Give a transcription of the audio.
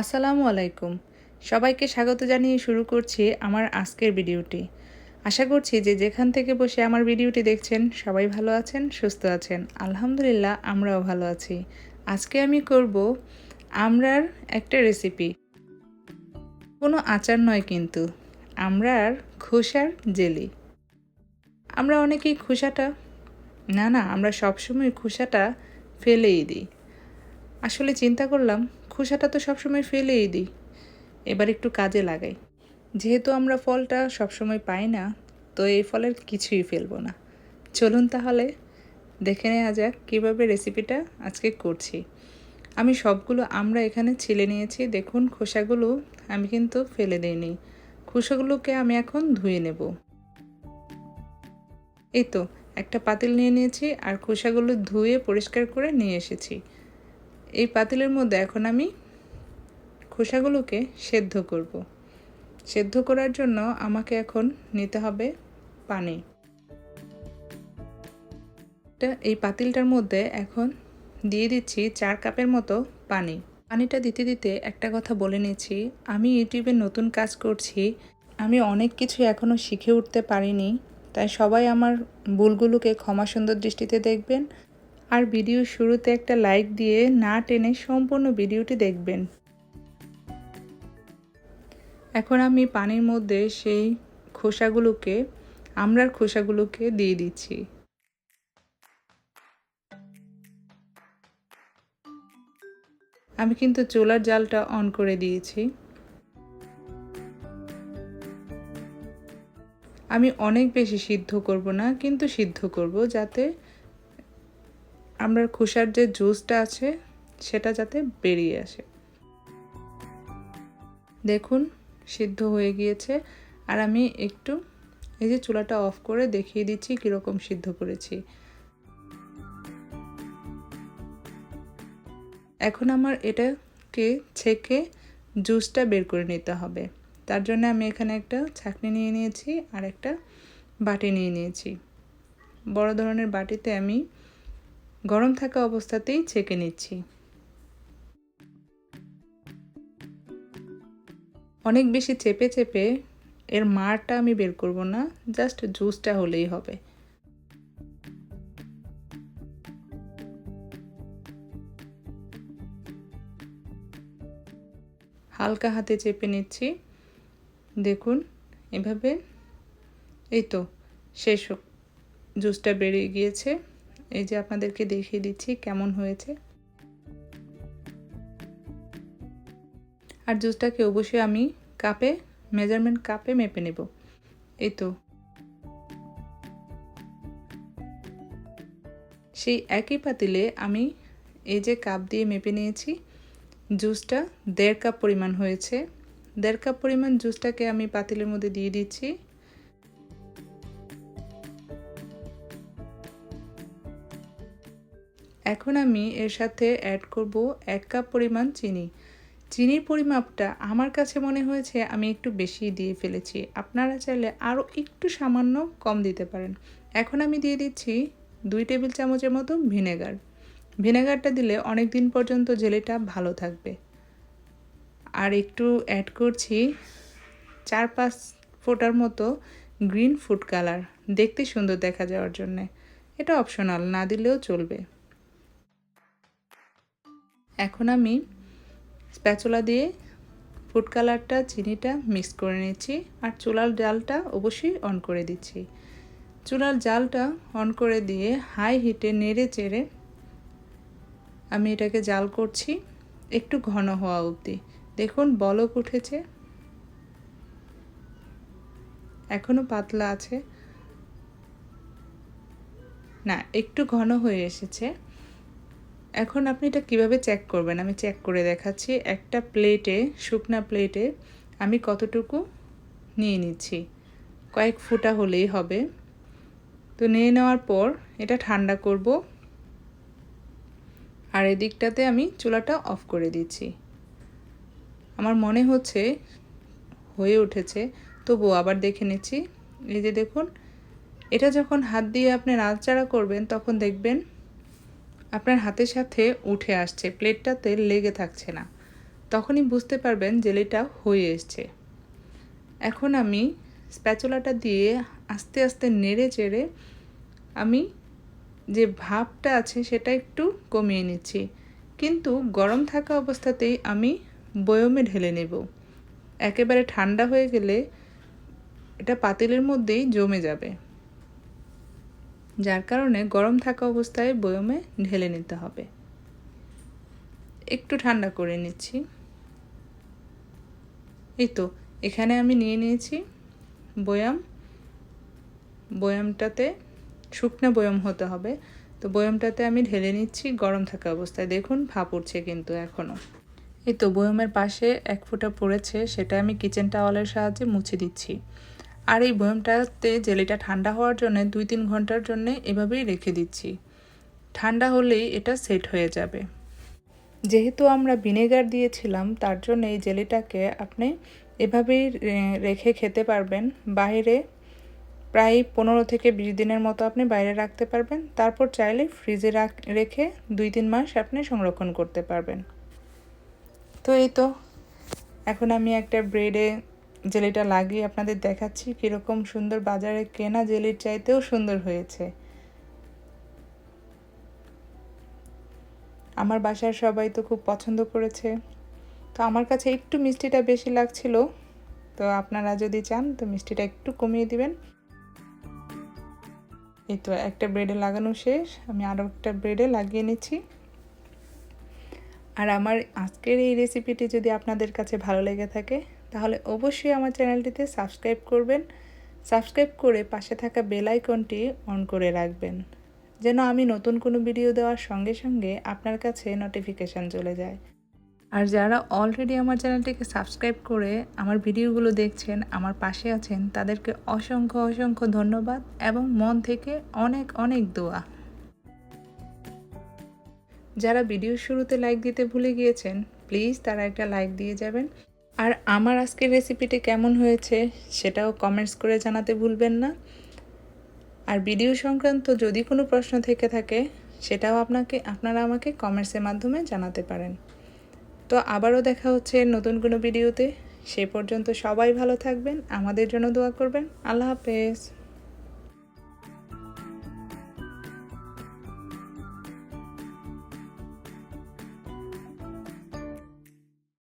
আসসালামু আলাইকুম। সবাইকে স্বাগত জানিয়ে শুরু করছি আমার আজকের ভিডিওটি। আশা করছি যে যেখান থেকে বসে আমার ভিডিওটি দেখছেন, সবাই ভালো আছেন, সুস্থ আছেন। আলহামদুলিল্লাহ, আমরাও ভালো আছি। আজকে আমি করব আমরার একটা রেসিপি। কোনো আচার নয় কিন্তু, আমরার খোসার জেলি। আমরা অনেকেই খোসাটা, না না, আমরা সবসময় খোসাটা ফেলেই দিই। আসলে চিন্তা করলাম খোসাটা তো সবসময় ফেলেই দিই। এবার একটু কাজে লাগাই। যেহেতু আমরা ফলটা সবসময় পাই না, তো এই ফলের কিছুই ফেলব না। চলুন তাহলে দেখে নেওয়া যাক কীভাবে রেসিপিটা আজকে করছি। আমি সবগুলো আমরা এখানে ছিলে নিয়েছি। দেখুন, খোসাগুলো আমি কিন্তু ফেলে দিইনি। খোসাগুলোকে আমি এখন ধুয়ে নেব। এই তো, একটা পাতিল নিয়ে নিয়েছি আর খোসাগুলো ধুয়ে পরিষ্কার করে নিয়ে এসেছি। এই পাতিলের মধ্যে এখন আমি খোসাগুলোকে সেদ্ধ করব। সেদ্ধ করার জন্য আমাকে এখন নিতে হবে পানি। এই পাতিলটার মধ্যে এখন দিয়ে দিচ্ছি চার কাপের মতো পানি। পানিটা দিতে দিতে একটা কথা বলে নিচ্ছি, আমি ইউটিউবে নতুন কাজ করছি, আমি অনেক কিছু এখনও শিখে উঠতে পারিনি, তাই সবাই আমার ভুলগুলোকে ক্ষমা সুন্দর দৃষ্টিতে দেখবেন। আর ভিডিও শুরুতে একটা লাইক দিয়ে না টেনে সম্পূর্ণ ভিডিওটি দেখবেন। এখন আমি পানির মধ্যে সেই খোসাগুলোকে, আমরার খোসাগুলোকে দিয়ে দিচ্ছি। আমি কিন্তু চোলার জালটা অন করে দিয়েছি। আমি অনেক বেশি সিদ্ধ করব না, কিন্তু সিদ্ধ করব যাতে আমরা খোসার যে জুসটা আছে, সেটা যাতে বেরিয়ে আসে। দেখুন, সিদ্ধ হয়ে গিয়েছে। আর আমি একটু এই যে চুলাটা অফ করে দেখিয়ে দিচ্ছি কীরকম সিদ্ধ করেছি। এখন আমার এটাকে ছেঁকে জুসটা বের করে নিতে হবে। তার জন্য আমি এখানে একটা ছাঁকনি নিয়ে নিয়েছি আর একটা বাটি নিয়ে নিয়েছি। বড় ধরনের বাটিতে আমি গরম থাকা অবস্থাতেই ছেঁকে নিচ্ছি। অনেক বেশি চেপে চেপে এর মারটা আমি বের করব না, জাস্ট জুসটা হলেই হবে। হালকা হাতে চেপে নিচ্ছি। দেখুন, এভাবে। এই তো, শেষ জুসটা বেরিয়ে গিয়েছে। এই যে আপনাদেরকে দেখিয়ে দিচ্ছি কেমন হয়েছে। আর জুসটাকে অবশ্যই আমি কাপে, মেজারমেন্ট কাপে মেপে নেব। এই তো। সেই একই পাতিলে আমি এই যে কাপ দিয়ে মেপে নিয়েছি, জুসটা দেড় কাপ পরিমাণ হয়েছে। দেড় কাপ পরিমাণ জুসটাকে আমি পাতিলের মধ্যে দিয়ে দিচ্ছি। এখন আমি এর সাথে অ্যাড করব এক কাপ পরিমাণ চিনি। চিনির পরিমাপটা আমার কাছে মনে হয়েছে আমি একটু বেশি দিয়ে ফেলেছি। আপনারা চাইলে আরও একটু সামান্য কম দিতে পারেন। এখন আমি দিয়ে দিচ্ছি দুই টেবিল চামচের মতো ভিনেগার। ভিনেগারটা দিলে অনেক দিন পর্যন্ত জেলেটা ভালো থাকবে। আর একটু অ্যাড করছি চার পাঁচ ফোটার মতো গ্রিন ফুড কালার দেখতে সুন্দর দেখা যাওয়ার জন্যে। এটা অপশনাল না দিলেও চলবে। এখন আমি স্প্যাচুলা দিয়ে ফুড কালারটা, চিনিটা মিক্স করে নিচ্ছি আর চুলার জালটা অবশ্যই অন করে দিচ্ছি। চুলার জালটা অন করে দিয়ে হাই হিটে নেড়ে চেড়ে আমি এটাকে জাল করছি একটু ঘন হওয়া অবধি। দেখুন, বলক উঠেছে। এখনও পাতলা আছে। না, একটু ঘন হয়ে এসেছে। এখন আপনি এটা কীভাবে চেক করবেন? আমি চেক করে দেখাচ্ছি। একটা প্লেটে শুকনা প্লেটে আমি কতটুকু নিয়ে নিচ্ছি? কয়েক ফুটা হলেই হবে। তো নিয়ে নেওয়ার পর এটা ঠান্ডা করব। আর এদিকটাতে আমি চুলাটা অফ করে দিচ্ছি। আমার মনে হচ্ছে, হয়ে উঠেছে। তবু আবার দেখে নিচ্ছি। এই যে দেখুন, এটা যখন হাত দিয়ে আপনি নাড়াচাড়া করবেন, তখন দেখবেন আপনার হাতের সাথে উঠে আসছে, প্লেটটাতে লেগে থাকছে না। তখনই বুঝতে পারবেন জেলিটা হয়ে এসছে। এখন আমি স্প্যাচুলাটা দিয়ে আস্তে আস্তে নেড়ে চেড়ে আমি যে ভাবটা আছে সেটা একটু কমিয়ে নিচ্ছি। কিন্তু গরম থাকা অবস্থাতেই আমি বয়মে ঢেলে নেব। একেবারে ঠান্ডা হয়ে গেলে এটা পাতিলের মধ্যেই জমে যাবে। যার কারণে গরম থাকা অবস্থায় বয়মে ঢেলে নিতে হবে। একটু ঠান্ডা করে নিচ্ছি। এই তো, এখানে আমি নিয়ে নিয়েছি বয়াম। বয়ামটাতে শুকনো বয়াম হতে হবে। তো বয়ামটাতে আমি ঢেলে নিচ্ছি গরম থাকা অবস্থায়। দেখুন, ভাপ উঠছে কিন্তু এখনও এই তো, বয়ামের পাশে এক ফুটা পড়েছে, সেটা আমি কিচেন টাওয়ালের সাহায্যে মুছে দিচ্ছি। আর এই বয়ামটাতে জেলিটা ঠান্ডা হওয়ার জন্য দুই তিন ঘণ্টার জন্য এভাবেই রেখে দিচ্ছি। ঠান্ডা হলেই এটা সেট হয়ে যাবে। যেহেতু আমরা ভিনেগার দিয়েছিলাম, তার জন্য এই জেলিটাকে আপনি এভাবেই রেখে খেতে পারবেন। বাইরে প্রায় পনেরো থেকে বিশ দিনের মতো আপনি বাইরে রাখতে পারবেন। তারপর চাইলে ফ্রিজে রাখ, রেখে দুই তিন মাস আপনি সংরক্ষণ করতে পারবেন। তো এই তো, এখন আমি একটা ব্রেডে জেলিটা লাগিয়ে আপনাদের দেখাচ্ছি কীরকম সুন্দর বাজারে কেনা জেলির চাইতেও সুন্দর হয়েছে। আমার বাসার সবাই তো খুব পছন্দ করেছে। তো আমার কাছে একটু মিষ্টিটা বেশি লাগছিল। তো আপনারা যদি চান, তো মিষ্টিটা একটু কমিয়ে দিবেন। এই তো একটা ব্রেডে লাগানো শেষ। আমি আরও একটা ব্রেডে লাগিয়ে নিচ্ছি। আর আমার আজকের এই রেসিপিটি যদি আপনাদের কাছে ভালো লেগে থাকে তাহলে অবশ্যই আমার চ্যানেলটিতে সাবস্ক্রাইব করবেন। সাবস্ক্রাইব করে পাশে থাকা বেল আইকনটি অন করে রাখবেন। যেন আমি নতুন কোনো ভিডিও দেওয়ার সঙ্গে সঙ্গে আপনার কাছে নোটিফিকেশান চলে যায়। আর যারা অলরেডি আমার চ্যানেলটিকে সাবস্ক্রাইব করে আমার ভিডিওগুলো দেখছেন, আমার পাশে আছেন, তাদেরকে অসংখ্য অসংখ্য ধন্যবাদ এবং মন থেকে অনেক অনেক দোয়া। যারা ভিডিও শুরুতে লাইক দিতে ভুলে গিয়েছেন প্লিজ তারা একটা লাইক দিয়ে যাবেন। আর আমার আজকের রেসিপিটি কেমন হয়েছে সেটাও কমেন্টস করে জানাতে ভুলবেন না। আর ভিডিও সংক্রান্ত যদি কোনো প্রশ্ন থেকে থাকে, সেটাও আপনাকে, আপনারা আমাকে কমেন্টসের মাধ্যমে জানাতে পারেন। তো আবারও দেখা হচ্ছে নতুন কোনো ভিডিওতে সে পর্যন্ত সবাই ভালো থাকবেন, আমাদের জন্য দোয়া করবেন। আল্লাহ হাফেজ।